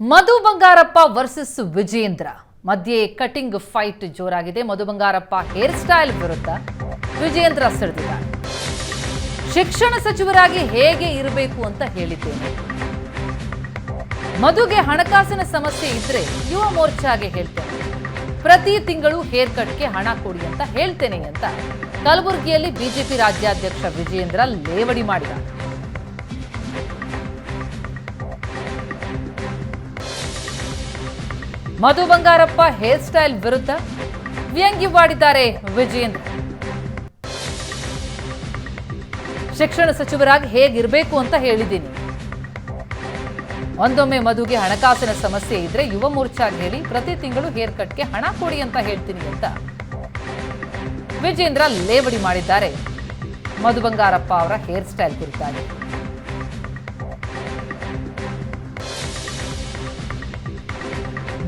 Madhu Bangarappa versus Vijendra. ಮಧ್ಯೆ cutting fight ಜೋರಾಗಿದೆ. Madhu Bangarappa hair style ವಿರುದ್ಧ ವಿಜೇಂದ್ರ ಸೆಳೆದಿದ್ದಾರೆ ಶಿಕ್ಷಣ ಸಚಿವರಾಗಿ ಹೇಗೆ ಇರಬೇಕು ಅಂತ ಹೇಳಿದ್ದೇನೆ. ಮಧುಗೆ ಹಣಕಾಸಿನ ಸಮಸ್ಯೆ ಇದ್ರೆ ಯುವ ಮೋರ್ಚಾಗೆ ಹೇಳ್ತೇನೆ. ಪ್ರತಿ ತಿಂಗಳು ಹೇರ್ ಕಟ್ಗೆ ಹಣ ಕೊಡಿ ಅಂತ ಹೇಳ್ತೇನೆ ಅಂತ ಕಲಬುರಗಿಯಲ್ಲಿ ಬಿಜೆಪಿ ರಾಜ್ಯಾಧ್ಯಕ್ಷ ವಿಜೇಂದ್ರ ಲೇವಡಿ ಮಾಡಿದ್ದಾರೆ ಮಧು ಬಂಗಾರಪ್ಪ ಹೇರ್ ಸ್ಟೈಲ್ ವಿರುದ್ಧ ವ್ಯಂಗ್ಯವಾಡಿದ್ದಾರೆ ವಿಜಯೇಂದ್ರ ಶಿಕ್ಷಣ ಸಚಿವರಾಗಿ ಹೇಗಿರಬೇಕು ಅಂತ ಹೇಳಿದ್ದೀನಿ. ಒಂದೊಮ್ಮೆ ಮಧುಗೆ ಹಣಕಾಸಿನ ಸಮಸ್ಯೆ ಇದ್ರೆ ಯುವ ಮೋರ್ಚಾಗೆ ಹೇಳಿ ಪ್ರತಿ ತಿಂಗಳು ಹೇರ್ ಕಟ್ಗೆ ಹಣ ಕೊಡಿ ಅಂತ ಹೇಳ್ತೀನಿ ಅಂತ. ವಿಜೇಂದ್ರ ಲೇವಡಿ ಮಾಡಿದ್ದಾರೆ. ಮಧು ಬಂಗಾರಪ್ಪ ಅವರ ಹೇರ್ ಸ್ಟೈಲ್ ಕುರಿತಾಗಿ.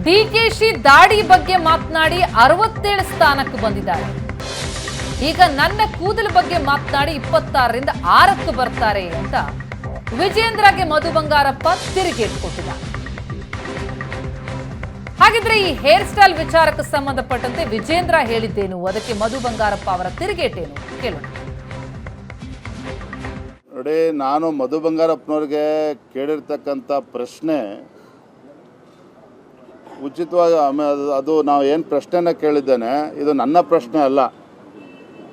ಡಿಕೆಶಿ ದಾಡಿ ಬಗ್ಗೆ ಮಾತನಾಡಿ ಅರವತ್ತೇಳು ಸ್ಥಾನಕ್ಕೆ ಬಂದಿದ್ದಾರೆ. ಈಗ ನನ್ನ ಕೂದಲ ಬಗ್ಗೆ ಮಾತನಾಡಿ ಇಪ್ಪತ್ತಾರರಿಂದ ಆರಕ್ಕೆ ಬರ್ತಾರೆ ಅಂತ ವಿಜೇಂದ್ರಗೆ ಮಧು ಬಂಗಾರಪ್ಪ ತಿರುಗೇಟ್ ಹಾಗಿದ್ರೆ ಈ ಹೇರ್ ಸ್ಟೈಲ್ ವಿಚಾರಕ್ಕೆ ಸಂಬಂಧಪಟ್ಟಂತೆ ವಿಜೇಂದ್ರ ಹೇಳಿದ್ದೇನು? ಅದಕ್ಕೆ ಮಧು ಬಂಗಾರಪ್ಪ ಅವರ ತಿರುಗೇಟೇನು ಕೇಳೋಣ. ನೋಡಿ, ನಾನು ಮಧು ಬಂಗಾರಪ್ಪನವ್ರಿಗೆ ಕೇಳಿರ್ತಕ್ಕಂಥ ಪ್ರಶ್ನೆ ಉಚಿತವಾಗಿ ಅದು ನಾವು ಏನು ಪ್ರಶ್ನೆನ ಕೇಳಿದ್ದೇನೆ, ಇದು ನನ್ನ ಪ್ರಶ್ನೆ ಅಲ್ಲ.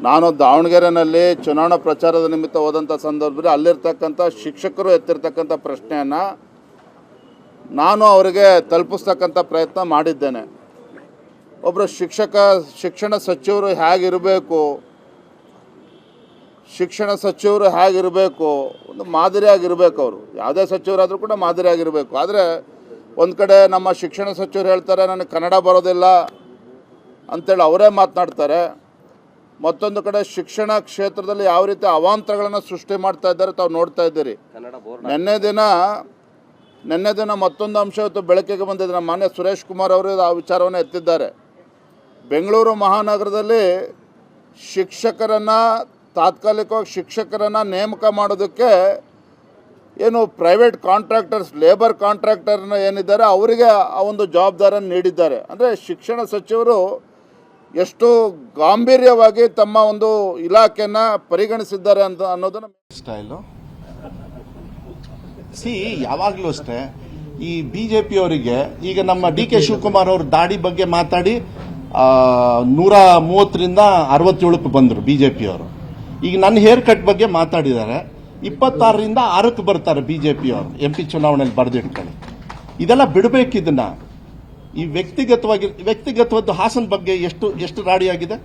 ನಾನು ದಾವಣಗೆರೆಯಲ್ಲಿ ಚುನಾವಣಾ ಪ್ರಚಾರದ ನಿಮಿತ್ತ ಹೋದಂಥ ಸಂದರ್ಭದಲ್ಲಿ ಅಲ್ಲಿರ್ತಕ್ಕಂಥ ಶಿಕ್ಷಕರು ಎತ್ತಿರ್ತಕ್ಕಂಥ ಪ್ರಶ್ನೆಯನ್ನು ನಾನು ಅವರಿಗೆ ತಲುಪಿಸ್ತಕ್ಕಂಥ ಪ್ರಯತ್ನ ಮಾಡಿದ್ದೇನೆ. ಒಬ್ಬರು ಶಿಕ್ಷಕ, ಶಿಕ್ಷಣ ಸಚಿವರು ಹೇಗಿರಬೇಕು, ಶಿಕ್ಷಣ ಸಚಿವರು ಹೇಗಿರಬೇಕು, ಒಂದು ಮಾದರಿಯಾಗಿರಬೇಕು ಅವರು. ಯಾವುದೇ ಸಚಿವರಾದರೂ ಕೂಡ ಮಾದರಿಯಾಗಿರಬೇಕು. ಆದರೆ ಒಂದು ಕಡೆ ನಮ್ಮ ಶಿಕ್ಷಣ ಸಚಿವರು ಹೇಳ್ತಾರೆ ನನಗೆ ಕನ್ನಡ ಬರೋದಿಲ್ಲ ಅಂತೇಳಿ ಅವರೇ ಮಾತನಾಡ್ತಾರೆ. ಮತ್ತೊಂದು ಕಡೆ ಶಿಕ್ಷಣ ಕ್ಷೇತ್ರದಲ್ಲಿ ಯಾವ ರೀತಿ ಅವಾಂತರಗಳನ್ನು ಸೃಷ್ಟಿ ಮಾಡ್ತಾ ಇದ್ದಾರೆ ತಾವು ನೋಡ್ತಾ ಇದ್ದೀರಿ. ನಿನ್ನೆ ದಿನ ನಿನ್ನೆ ದಿನ ಮತ್ತೊಂದು ಅಂಶ ಇವತ್ತು ಬೆಳಕಿಗೆ ಬಂದಿದೆ. ನಮ್ಮ ಮಾನ್ಯ ಸುರೇಶ್ ಕುಮಾರ್ ಅವರು ಆ ವಿಚಾರವನ್ನು ಎತ್ತಿದ್ದಾರೆ. ಬೆಂಗಳೂರು ಮಹಾನಗರದಲ್ಲಿ ಶಿಕ್ಷಕರನ್ನು ತಾತ್ಕಾಲಿಕವಾಗಿ ಶಿಕ್ಷಕರನ್ನು ನೇಮಕ ಮಾಡೋದಕ್ಕೆ ಏನು ಪ್ರೈವೇಟ್ ಕಾಂಟ್ರಾಕ್ಟರ್ಸ್ ಲೇಬರ್ ಕಾಂಟ್ರಾಕ್ಟರ್ನ ಏನಿದ್ದಾರೆ, ಅವರಿಗೆ ಆ ಒಂದು ಜವಾಬ್ದಾರಿಯನ್ನು ನೀಡಿದ್ದಾರೆ. ಅಂದರೆ ಶಿಕ್ಷಣ ಸಚಿವರು ಎಷ್ಟು ಗಾಂಭೀರ್ಯವಾಗಿ ತಮ್ಮ ಒಂದು ಇಲಾಖೆಯನ್ನು ಪರಿಗಣಿಸಿದ್ದಾರೆ ಅಂತ ಅನ್ನೋದನ್ನು ಸ್ಟೈಲು ಸಿ ಯಾವಾಗಲೂ ಅಷ್ಟೇ, ಈ ಬಿಜೆಪಿ ಅವರಿಗೆ, ಈಗ ನಮ್ಮ ಡಿ ಕೆ ಶಿವಕುಮಾರ್ ಅವರು ದಾಡಿ ಬಗ್ಗೆ ಮಾತಾಡಿ ನೂರ ಮೂವತ್ತರಿಂದ ಅರವತ್ತೇಳಕ್ಕೆ ಬಂದರು ಬಿಜೆಪಿ ಅವರು. ಈಗ ನನ್ನ ಹೇರ್ ಕಟ್ ಬಗ್ಗೆ ಮಾತಾಡಿದ್ದಾರೆ. ಇಪ್ಪತ್ತಾರರಿಂದ ಆರಕ್ಕೆ ಬರ್ತಾರೆ ಬಿಜೆಪಿ ಅವರು ಎಂ ಪಿ ಚುನಾವಣೆಯಲ್ಲಿ ಬರೆದಿಟ್ಕೊಳ್ಳಿ. ಇದೆಲ್ಲ ಬಿಡಬೇಕು ಇದನ್ನ. ಈ ವ್ಯಕ್ತಿಗತವಾಗಿ ವ್ಯಕ್ತಿಗತವಾದ ಹಾಸನ ಬಗ್ಗೆ ಎಷ್ಟು ಎಷ್ಟು ರಾಡಿಯಾಗಿದೆ?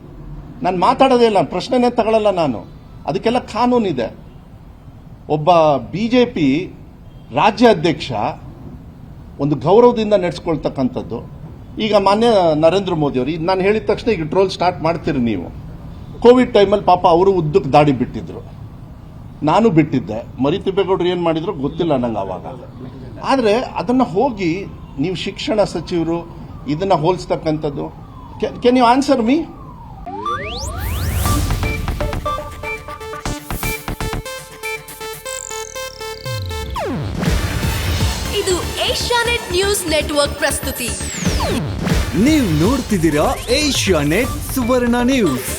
ನಾನು ಮಾತಾಡೋದೇ ಇಲ್ಲ, ಪ್ರಶ್ನೆನೇ ತಗೊಳ್ಳಲ್ಲ ನಾನು. ಅದಕ್ಕೆಲ್ಲ ಕಾನೂನಿದೆ. ಒಬ್ಬ ಬಿ ಜೆ ಬಿಜೆಪಿ ರಾಜ್ಯಾಧ್ಯಕ್ಷ ಒಂದು ಗೌರವದಿಂದ ನಡೆಸ್ಕೊಳ್ತಕ್ಕಂಥದ್ದು. ಈಗ ಮಾನ್ಯ ನರೇಂದ್ರ ಮೋದಿ ಅವರು ನಾನು ಹೇಳಿದ ತಕ್ಷಣ ಈಗ ಟ್ರೋಲ್ ಸ್ಟಾರ್ಟ್ ಮಾಡ್ತೀರಿ ನೀವು. ಕೋವಿಡ್ ಟೈಮಲ್ಲಿ ಪಾಪ ಅವರು ಉದ್ದಕ್ಕೆ ದಾಡಿ ಬಿಟ್ಟಿದ್ರು. ನಾನು ಬಿಟ್ಟಿದ್ದೆ. ಮರಿತಿಬ್ಬೇಗೌಡರು ಏನು ಮಾಡಿದ್ರು? ಗೊತ್ತಿಲ್ಲ ನಂಗೆ ಆವಾಗ ಆದರೆ ಅದನ್ನು ಹೋಗಿ ನೀವು ಶಿಕ್ಷಣ ಸಚಿವರು ಇದನ್ನು ಹೋಲಿಸ್ತಕ್ಕಂಥದ್ದು. ಕೆನ್ ಯು ಆನ್ಸರ್ ಮೀ ಇದು ಏಷ್ಯಾನೆಟ್ ನ್ಯೂಸ್ ನೆಟ್ವರ್ಕ್ ಪ್ರಸ್ತುತಿ. ನೀವು ನೋಡ್ತಿದ್ದೀರಾ ಏಷ್ಯಾನೆಟ್ ಸುವರ್ಣ ನ್ಯೂಸ್.